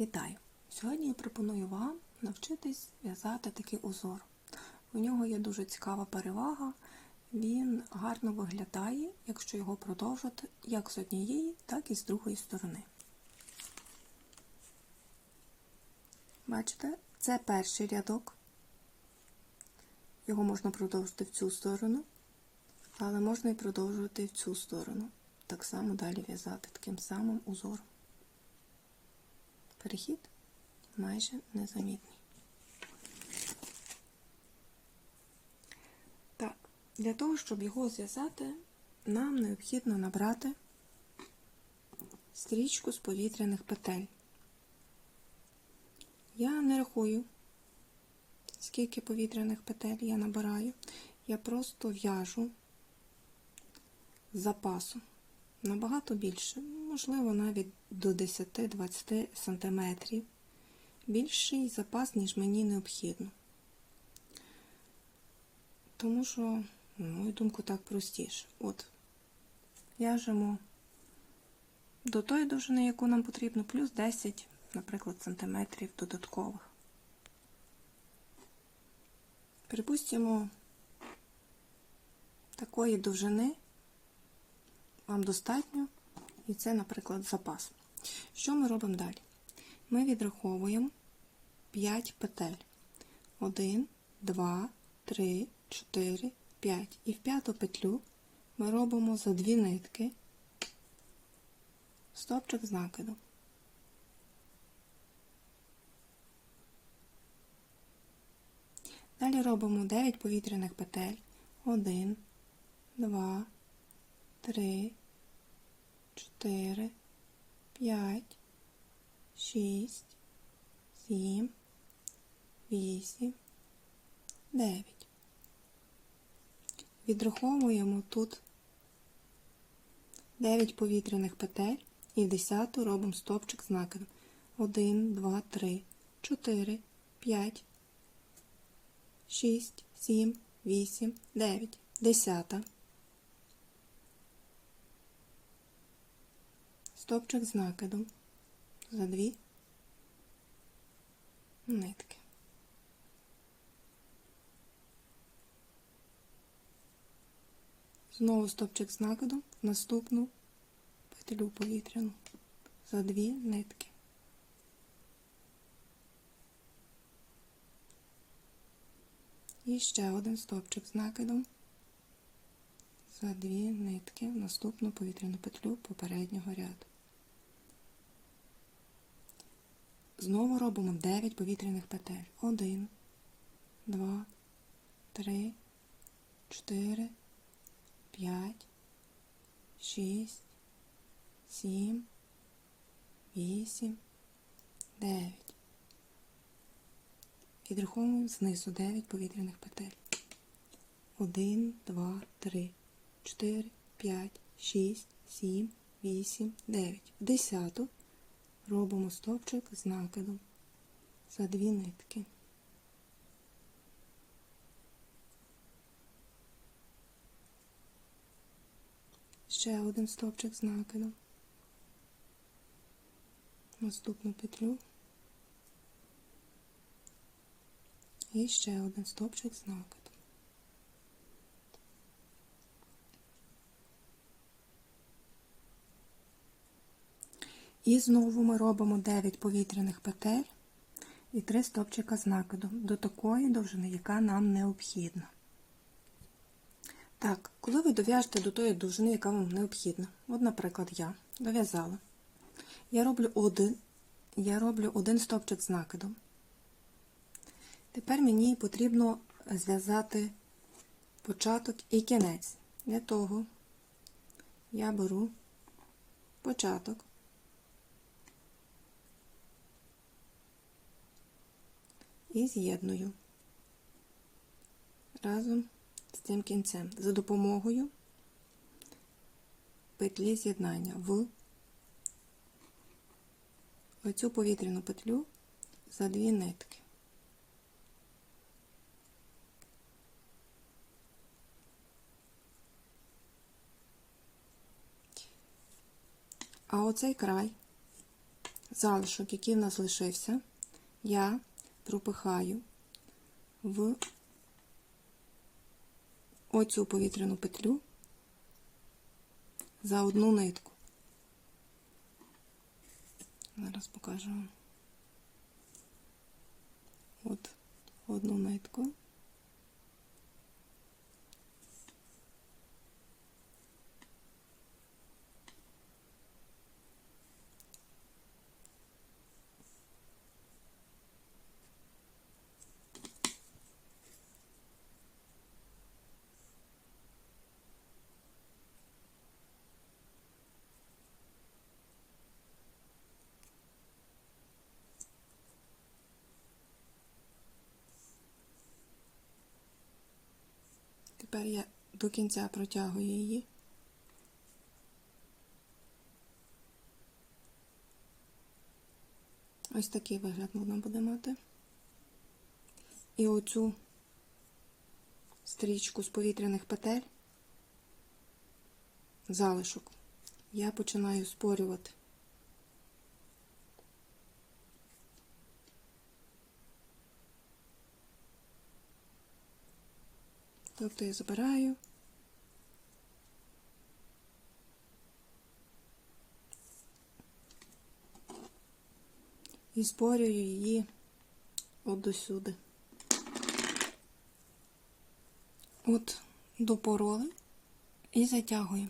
Вітаю! Сьогодні я пропоную вам навчитись в'язати такий узор. У нього є дуже цікава перевага. Він гарно виглядає, якщо його продовжити як з однієї, так і з другої сторони. Бачите, це перший рядок. Його можна продовжити в цю сторону, але можна і продовжувати в цю сторону. Так само далі в'язати таким самим узором. Перехід майже незамітний. Так, для того, щоб його зв'язати, нам необхідно набрати стрічку з повітряних петель. Я не рахую, скільки повітряних петель я набираю. Я просто в'яжу з запасу набагато більше, можливо, навіть до 10-20 см. Більший запас, ніж мені необхідно. Тому що, на мою думку, так простіше. От, в'яжемо до тої довжини, яку нам потрібно, плюс 10, наприклад, сантиметрів додаткових. Припустимо, такої довжини вам достатньо, і це, наприклад, запас. Що ми робимо далі? Ми відраховуємо 5 петель. 1, 2, 3, 4, 5. І в п'яту петлю ми робимо за дві нитки стопчик з накиду. Далі робимо 9 повітряних петель. 1, 2, 3, 4, 5, 6, 7, 8, 9. Відраховуємо тут 9 повітряних петель і в 10 робимо стопчик з накидом. 1, 2, 3, 4, 5, 6, 7, 8, 9, 10. Стопчик з накидом за дві нитки. Знову стопчик з накидом наступну петлю повітряну за дві нитки. І ще один стопчик з накидом за дві нитки в наступну повітряну петлю попереднього ряду. Знову робимо 9 повітряних петель. 1, 2, 3, 4, 5, 6, 7, 8, 9. Відраховуємо знизу 9 повітряних петель. 1, 2, 3, 4, 5, 6, 7, 8, 9. В десяту робимо стовпчик з накидом за дві нитки. Ще один стовпчик з накидом. Наступну петлю. І ще один стовпчик з накидом. І знову ми робимо 9 повітряних петель і 3 стопчика з накидом до такої довжини, яка нам необхідна. Так, коли ви дов'яжете до тої довжини, яка вам необхідна, от, наприклад, я дов'язала, я роблю один, я роблю один стопчик з накидом. Тепер мені потрібно зв'язати початок і кінець. Для того я беру початок. І з'єдную разом з цим кінцем за допомогою петлі з'єднання в оцю повітряну петлю за дві нитки. А оцей край залишок, який в нас лишився, я пропихаю в оцю повітряну петлю за одну нитку. Зараз покажу. От одну нитку. Тепер я до кінця протягую її. Ось такий вигляд вона буде мати. І оцю стрічку з повітряних петель, залишок, я починаю спорювати. Тобто я забираю. І зборюю її от досюди. От допороли і затягуємо.